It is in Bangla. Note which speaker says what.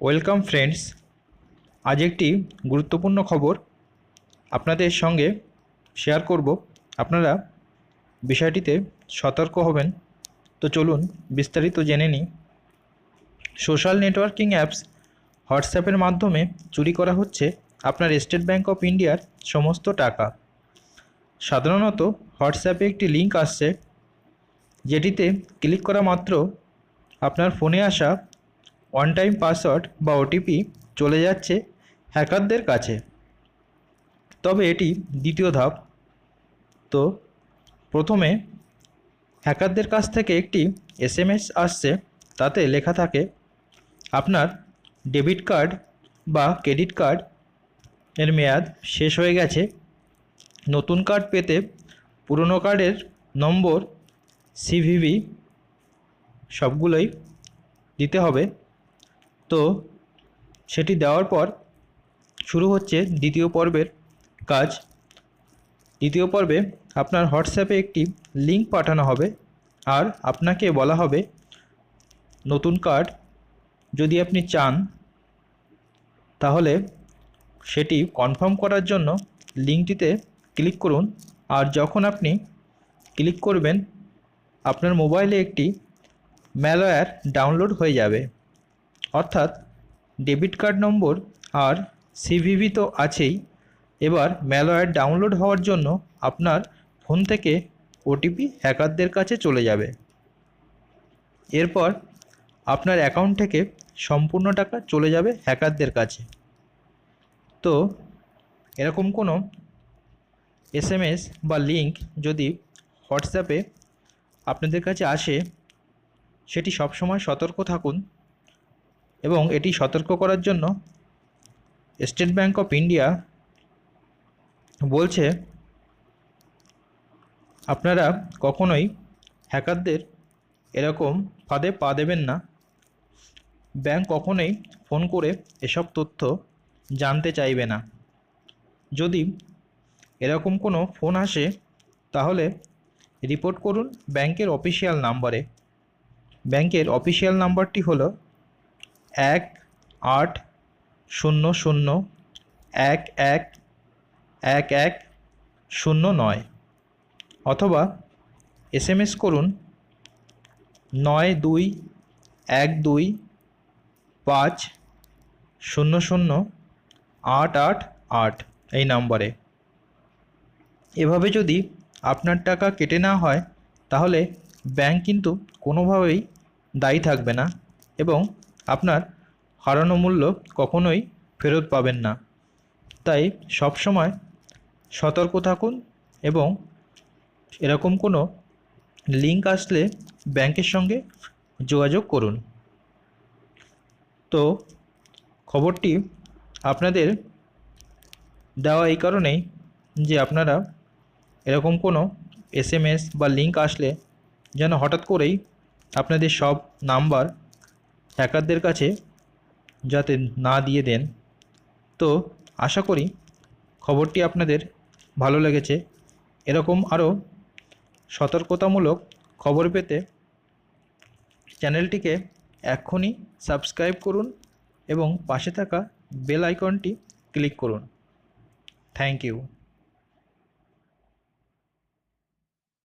Speaker 1: ওয়েলকাম ফ্রেন্ডস আজ একটি গুরুত্বপূর্ণ খবর আপনাদের সঙ্গে শেয়ার করব। আপনারা বিষয়টিতে সতর্ক হবেন। তো চলুন বিস্তারিত জেনে নিই। সোশ্যাল নেটওয়ার্কিং অ্যাপস হোয়াটসঅ্যাপের মাধ্যমে চুরি করা হচ্ছে আপনার স্টেট ব্যাঙ্ক অফ ইন্ডিয়ার সমস্ত টাকা। সাধারণত হোয়াটসঅ্যাপে একটি লিঙ্ক আসছে, যেটিতে ক্লিক করা মাত্র আপনার ফোনে আসা ওয়ান টাইম পাসওয়ার্ড বা ওটিপি চলে যাচ্ছে হ্যাকারদের কাছে। তবে এটি দ্বিতীয় ধাপ। তো প্রথমে হ্যাকারদের কাছ থেকে একটি এসএমএস আসছে, তাতে লেখা থাকে, আপনার ডেবিট কার্ড বা ক্রেডিট কার্ড এর মেয়াদ শেষ হয়ে গেছে। নতুন কার্ড পেতে পুরনো কার্ডের নম্বর সিভিভি সবগুলোই দিতে হবে। তো সেটি দেওয়ার পর শুরু হচ্ছে দ্বিতীয় পর্বের কাজ। দ্বিতীয় পর্বে আপনার হোয়াটসঅ্যাপে একটি লিঙ্ক পাঠানো হবে আর আপনাকে বলা হবে, নতুন কার্ড যদি আপনি চান, তাহলে সেটি কনফার্ম করার জন্য লিঙ্কটিতে ক্লিক করুন। আর যখন আপনি ক্লিক করবেন, আপনার মোবাইলে একটি ম্যালওয়্যার ডাউনলোড হয়ে যাবে। অর্থাৎ ডেবিট কার্ড নম্বর আর সিভিভি তো আছেই। এবার ম্যালওয়্যার ডাউনলোড হওয়ার জন্য আপনার ফোন থেকে ওটিপি হ্যাকারদের কাছে চলে যাবে। এরপর আপনার অ্যাকাউন্ট থেকে সম্পূর্ণ টাকা চলে যাবে হ্যাকারদের কাছে। তো এরকম কোনো এসএমএস বা লিঙ্ক যদি হোয়াটসঅ্যাপে আপনাদের কাছে আসে, সেটি সবসময় সতর্ক থাকুন। এবং এটি সতর্ক করার জন্য স্টেট ব্যাঙ্ক অফ ইন্ডিয়া বলছে, আপনারা কখনোই হ্যাকারদের এরকম ফাঁদে পা দেবেন না। ব্যাংক কখনোই ফোন করে এসব তথ্য জানতে চাইবে না। যদি এরকম কোনো ফোন আসে, তাহলে রিপোর্ট করুন ব্যাংকের অফিসিয়াল নাম্বারে। ব্যাংকের অফিসিয়াল নাম্বারটি হলো এক আট শূন্য শূন্য এক এক এক এক শূন্য নয় অথবা এসএমএস করুন নয় দুই এক দুই পাঁচ শূন্য শূন্য আট আট আট এই নম্বরে। এভাবে যদি আপনার টাকা কেটে নেওয়া হয়, তাহলে ব্যাংক কিন্তু কোনোভাবেই দায়ী থাকবে না এবং আপনার হারানো মূল্য কখনোই ফেরত পাবেন না। তাই সবসময় সতর্ক থাকুন এবং এরকম কোনো লিঙ্ক আসলে ব্যাংকের সঙ্গে যোগাযোগ করুন। তো খবরটি আপনাদের দেওয়া এই কারণেই যে আপনারা এরকম কোনো এসএমএস বা লিঙ্ক আসলে যেন হঠাৎ করেই আপনাদের সব নাম্বার হ্যাকারদের কাছে যাতে না দিয়ে দেন। তো আশা করি খবরটি আপনাদের ভালো লেগেছে। এরকম আরও সতর্কতামূলক খবর পেতে চ্যানেলটিকে এক্ষুনি সাবস্ক্রাইব করুন এবং পাশে থাকা বেল আইকনটি ক্লিক করুন। Thank you.